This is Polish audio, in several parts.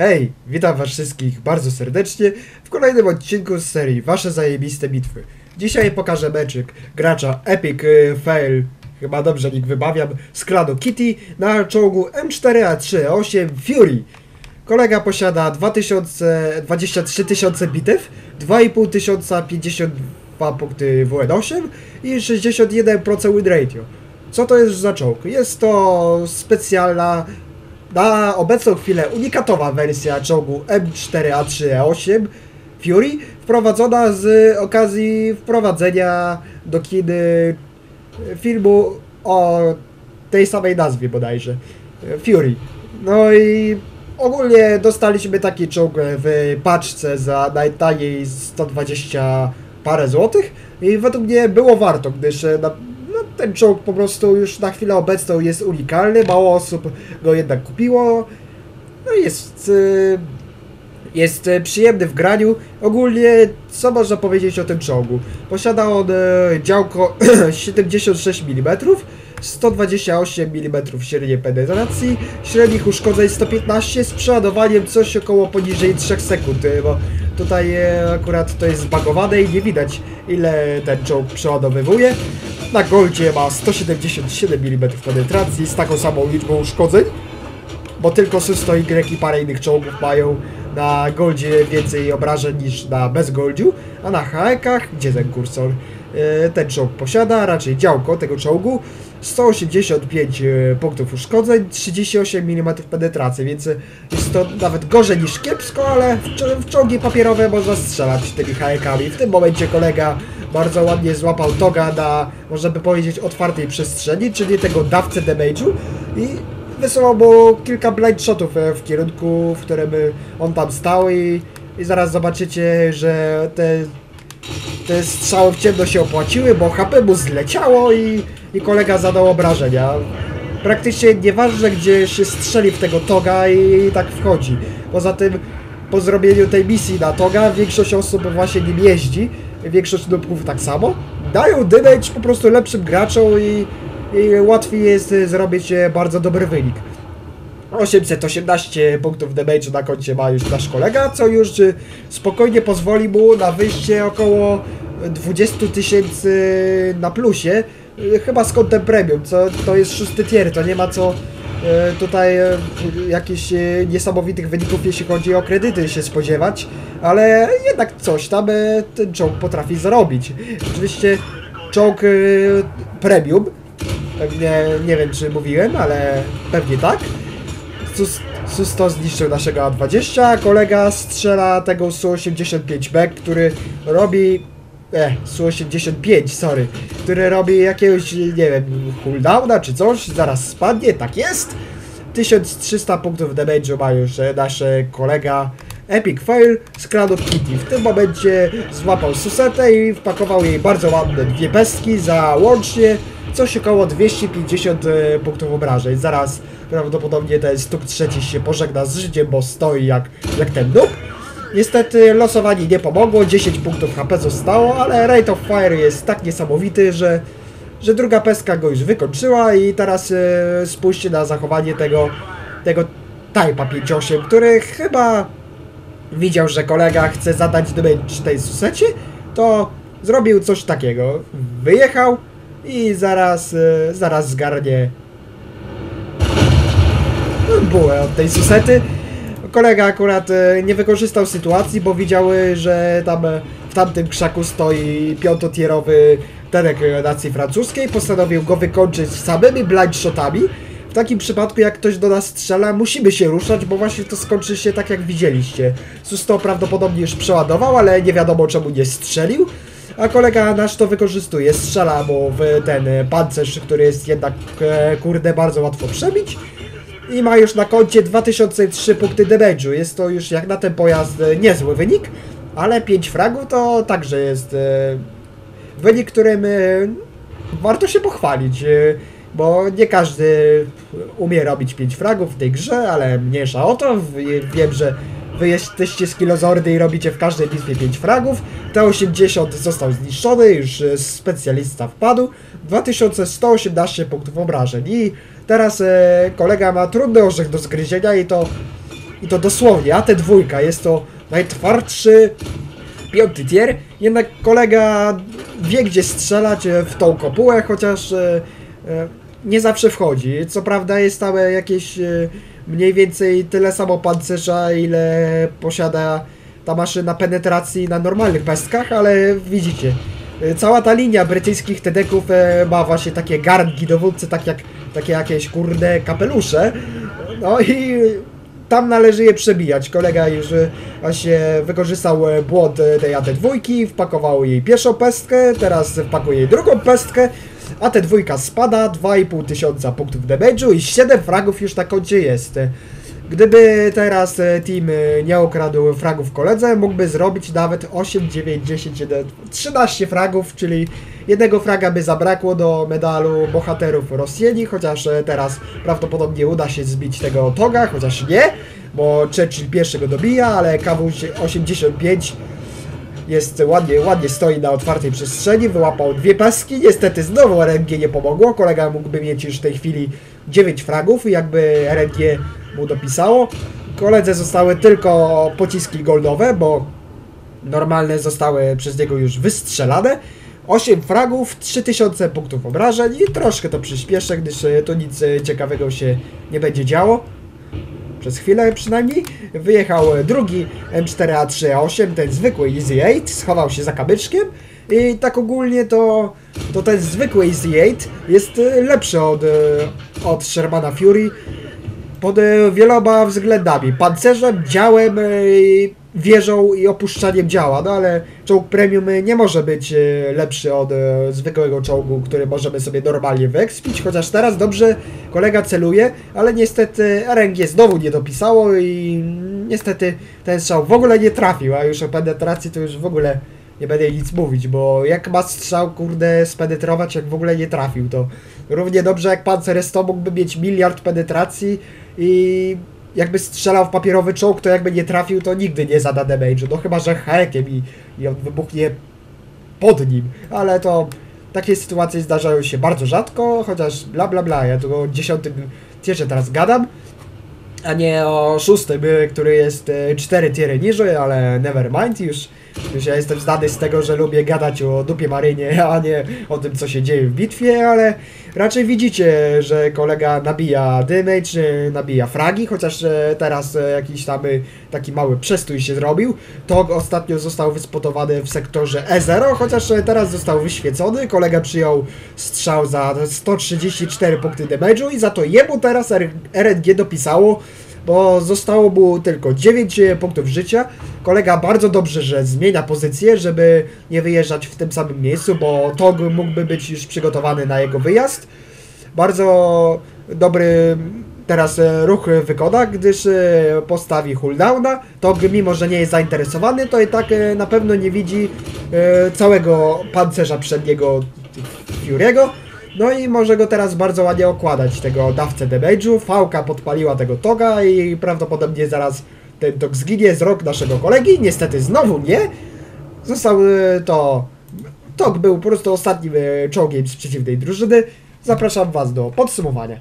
Hej, witam was wszystkich bardzo serdecznie w kolejnym odcinku z serii Wasze zajebiste bitwy. Dzisiaj pokażę meczyk gracza Epic y, Fail, chyba dobrze nick wybawiam, z klanu Kitty na czołgu M4A38 Fury. Kolega posiada 2000, 23 tysiące bitew, 2,5 tysiąca 52 punkty WN8 i 61% win ratio. Co to jest za czołg? Jest to specjalna na obecną chwilę unikatowa wersja czołgu M4A3E8 Fury, wprowadzona z okazji wprowadzenia do kin y, filmu o tej samej nazwie bodajże, y, Fury. No i ogólnie dostaliśmy taki czołg w paczce za najtaniej 120 parę złotych i według mnie było warto, gdyż e, ten czołg po prostu już na chwilę obecną jest unikalny, mało osób go jednak kupiło. No jest, y, jest y, przyjemny w graniu. Ogólnie, co można powiedzieć o tym czołgu? Posiada on y, działko 76 mm, 128 mm średniej penetracji, średnich uszkodzeń 115 z przeładowaniem coś około poniżej 3 sekund, bo tutaj akurat to jest zbagowane i nie widać ile ten czołg przeładowywuje. Na Goldzie ma 177 mm penetracji z taką samą liczbą uszkodzeń, bo tylko Susto Y i parę innych czołgów mają na Goldzie więcej obrażeń niż na bezgoldziu, a na HE-kach, gdzie ten kursor e, ten czołg posiada, raczej działko tego czołgu, 185 e, punktów uszkodzeń, 38 mm penetracji, więc jest to nawet gorzej niż kiepsko, ale w, w czołgi papierowe można strzelać tymi HE-kami. W tym momencie kolega bardzo ładnie złapał toga na, można by powiedzieć, otwartej przestrzeni, czyli tego dawcę damage'u i wysyłał mu kilka blind shotów e, w kierunku, w którym on tam stał i, i zaraz zobaczycie, że te, te strzały w ciemno się opłaciły, bo HP mu zleciało i, i kolega zadał obrażenia. Praktycznie nieważne gdzie się strzeli w tego toga i, i tak wchodzi. Poza tym po zrobieniu tej misji na toga większość osób właśnie nim jeździ, większość nubków tak samo. Dają damage po prostu lepszym graczom i, i łatwiej jest y, zrobić e, bardzo dobry wynik. 818 punktów damage na koncie ma już nasz kolega, co już y, spokojnie pozwoli mu na wyjście około 20 tysięcy na plusie, chyba z kontem premium, co to jest szósty tier, to nie ma co tutaj y, jakichś y, niesamowitych wyników, jeśli chodzi o kredyty się spodziewać, ale jednak coś tam ten czołg potrafi zarobić. Oczywiście czołg premium, pewnie nie wiem czy mówiłem, ale pewnie tak. Sus, Susto zniszczył naszego A20, a kolega strzela tego Su-85B, który robi... E, Su-85, sorry. Który robi jakiegoś, nie wiem, cooldowna czy coś, zaraz spadnie, tak jest. 1300 punktów damage'u ma już e, nasz kolega Epic Fail z klanu Kitty. W tym momencie złapał Susetę i wpakował jej bardzo ładne dwie pestki za łącznie coś około 250 e, punktów obrażeń. Zaraz prawdopodobnie ten stuk trzeci się pożegna z życiem, bo stoi jak, jak ten noob. Niestety losowanie nie pomogło, 10 punktów HP zostało, ale Rate of Fire jest tak niesamowity, że, że druga pestka go już wykończyła i teraz e, spójrzcie na zachowanie tego, tego Type'a 5.8, który chyba widział, że kolega chce zadać damage tej susecie, to zrobił coś takiego. Wyjechał i zaraz, e, zaraz zgarnie bułę od tej susety. Kolega akurat e, nie wykorzystał sytuacji, bo widział, e, że tam e, w tamtym krzaku stoi piątotierowy terek e, nacji francuskiej. Postanowił go wykończyć samymi blind shotami. W takim przypadku, jak ktoś do nas strzela, musimy się ruszać, bo właśnie to skończy się tak, jak widzieliście. Susto prawdopodobnie już przeładował, ale nie wiadomo czemu nie strzelił. A kolega nasz to wykorzystuje, strzela mu w ten pancerz, który jest jednak, e, kurde, bardzo łatwo przebić i ma już na koncie 2003 punkty damage'u. Jest to już jak na ten pojazd e, niezły wynik, ale 5 fragów to także jest e, wynik, którym e, warto się pochwalić, bo nie każdy umie robić 5 fragów w tej grze, ale mniejsza o to. Wiem, że wy jesteście skillozordy i robicie w każdej bitwie 5 fragów. T80 został zniszczony, już e, specjalista wpadł. 2118 punktów obrażeń i teraz e, kolega ma trudny orzech do zgryzienia i to i to dosłownie, a te dwójka jest to najtwardszy piąty tier, jednak kolega wie gdzie strzelać e, w tą kopułę, chociaż e, e, nie zawsze wchodzi. Co prawda jest jakieś e, mniej więcej tyle samo pancerza, ile posiada ta maszyna penetracji na normalnych pestkach, ale widzicie, cała ta linia brytyjskich tedeków e, ma właśnie takie garnki dowódcy, tak jak, takie jakieś kurde kapelusze. No i tam należy je przebijać. Kolega już e, właśnie wykorzystał e, błąd tej AT2, wpakował jej pierwszą pestkę, teraz wpakuje jej drugą pestkę, a te dwójka spada, 2,5 tysiąca punktów damage'u i 7 fragów już na koncie jest. Gdyby teraz e, team e, nie ukradł fragów koledze, mógłby zrobić nawet 8, 9, 10, 11, 13 fragów, czyli jednego fraga by zabrakło do medalu bohaterów Rosjeni, chociaż e, teraz prawdopodobnie uda się zbić tego Toga, chociaż nie, bo Churchill pierwszego dobija, ale KW-85 jest ładnie, ładnie stoi na otwartej przestrzeni, wyłapał dwie paski, niestety znowu RNG nie pomogło, kolega mógłby mieć już w tej chwili 9 fragów, jakby RNG mu dopisało. Koledze zostały tylko pociski goldowe, bo normalne zostały przez niego już wystrzelane. 8 fragów, 3000 punktów obrażeń i troszkę to przyspieszę, gdyż e, tu nic e, ciekawego się nie będzie działo. Przez chwilę przynajmniej. Wyjechał drugi M4A38, ten zwykły Easy 8, schował się za kamyczkiem. I tak ogólnie to, to ten zwykły Easy 8 jest e, lepszy od, e, od Shermana Fury pod e, wieloma względami. Pancerzem, działem, e, wieżą i opuszczaniem działa, no ale czołg premium nie może być e, lepszy od e, zwykłego czołgu, który możemy sobie normalnie wyekspić, chociaż teraz dobrze kolega celuje, ale niestety RNG znowu nie dopisało i niestety ten strzał w ogóle nie trafił, a już o penetracji to już w ogóle nie będę nic mówić, bo jak ma strzał, kurde, spenetrować, jak w ogóle nie trafił, to równie dobrze jak Panzer 100 mógłby mieć miliard penetracji i jakby strzelał w papierowy czołg, to jakby nie trafił, to nigdy nie zada damage'u, no chyba, że hekiem i, i on wybuchnie pod nim, ale to takie sytuacje zdarzają się bardzo rzadko, chociaż bla bla bla, ja tu o dziesiątym tierze teraz gadam, a nie o szóstym, y, który jest y, cztery tiery niżej, ale never mind, już, już ja jestem znany z tego, że lubię gadać o dupie marynie, a nie o tym, co się dzieje w bitwie, ale raczej widzicie, że kolega nabija damage, y, nabija fragi, chociaż e, teraz e, jakiś tam y, taki mały przestój się zrobił. Tog ostatnio został wyspotowany w sektorze E0, chociaż e, teraz został wyświecony. Kolega przyjął strzał za 134 punkty damage'u i za to jemu teraz RNG dopisało, bo zostało mu tylko 9 punktów życia. Kolega bardzo dobrze, że zmienia pozycję, żeby nie wyjeżdżać w tym samym miejscu, bo Tog mógłby być już przygotowany na jego wyjazd. Bardzo dobry teraz e, ruch wykona, gdyż e, postawi cooldowna. Tog mimo, że nie jest zainteresowany, to i tak e, na pewno nie widzi e, całego pancerza przedniego Fury'ego. No i może go teraz bardzo ładnie okładać, tego dawcę damage'u. Fałka podpaliła tego Toga i prawdopodobnie zaraz ten Tog zginie z rok naszego kolegi. Niestety znowu nie. Został e, to... Tog był po prostu ostatnim e, czołgiem z przeciwnej drużyny. Zapraszam Was do podsumowania.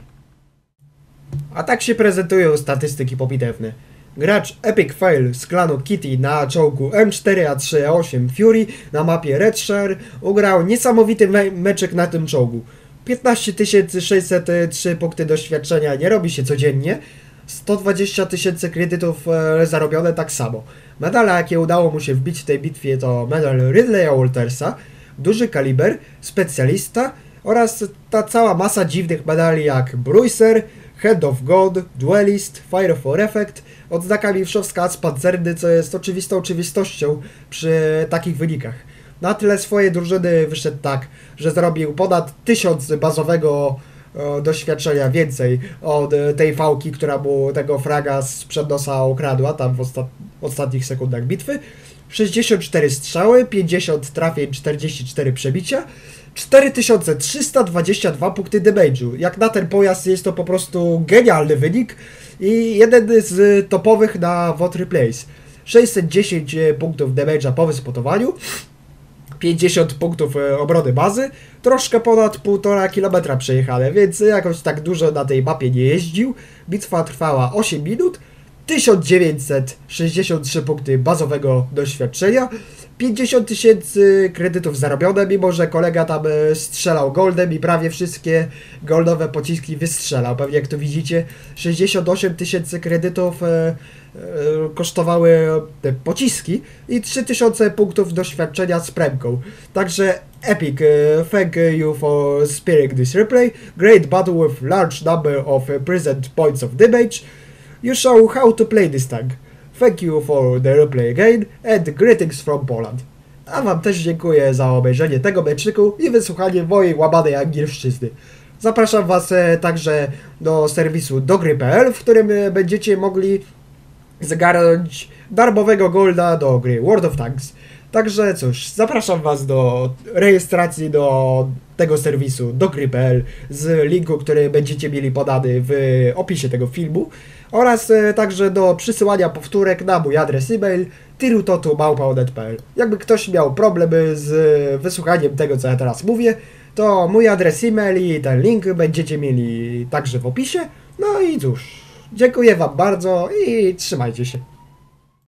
A tak się prezentują statystyki pobitewne. Gracz Epic Fail z klanu Kitty na czołgu M4A38 Fury na mapie Redshire ugrał niesamowity me meczek na tym czołgu. 15 603 punkty doświadczenia nie robi się codziennie, 120 tysięcy kredytów e, zarobione tak samo. Medale jakie udało mu się wbić w tej bitwie to medal Ridleya Waltersa, duży kaliber, specjalista oraz ta cała masa dziwnych medali jak Bruiser, Head of God, Duelist, Fire for Effect, odznaka mistrzowska z pancerny, co jest oczywistą oczywistością przy takich wynikach. Na tle swojej drużyny wyszedł tak, że zrobił ponad 1000 bazowego e, doświadczenia więcej od e, tej fałki, która mu tego fraga sprzed nosa okradła tam w ostat ostatnich sekundach bitwy. 64 strzały, 50 trafień, 44 przebicia, 4322 punkty damage'u. Jak na ten pojazd jest to po prostu genialny wynik i jeden z topowych na WOT Replays. 610 punktów damage'a po wyspotowaniu, 50 punktów e, obrony bazy, troszkę ponad 1,5 km przejechane, więc jakoś tak dużo na tej mapie nie jeździł. Bitwa trwała 8 minut, 1963 punkty bazowego doświadczenia, 50 tysięcy kredytów zarobione, mimo że kolega tam e, strzelał goldem i prawie wszystkie goldowe pociski wystrzelał. Pewnie jak tu widzicie, 68 tysięcy kredytów e, e, kosztowały te pociski i 3000 punktów doświadczenia z premką. Także Epic, thank you for sparing this replay. Great battle with large number of present points of damage. You show how to play this tank. Thank you for the replay again and greetings from Poland. A wam też dziękuję za obejrzenie tego meczyku i wysłuchanie mojej łamanej angielszczyzny. Zapraszam was e, także do serwisu dogry.pl, w którym e, będziecie mogli zgarnąć darmowego golda do gry World of Tanks. Także cóż, zapraszam was do rejestracji do tego serwisu dogry.pl z linku, który będziecie mieli podany w opisie tego filmu oraz e, także do przysyłania powtórek na mój adres e-mail tirutotu.małpa.net.pl Jakby ktoś miał problemy z wysłuchaniem tego, co ja teraz mówię, to mój adres e-mail i ten link będziecie mieli także w opisie. No i cóż, dziękuję wam bardzo i trzymajcie się.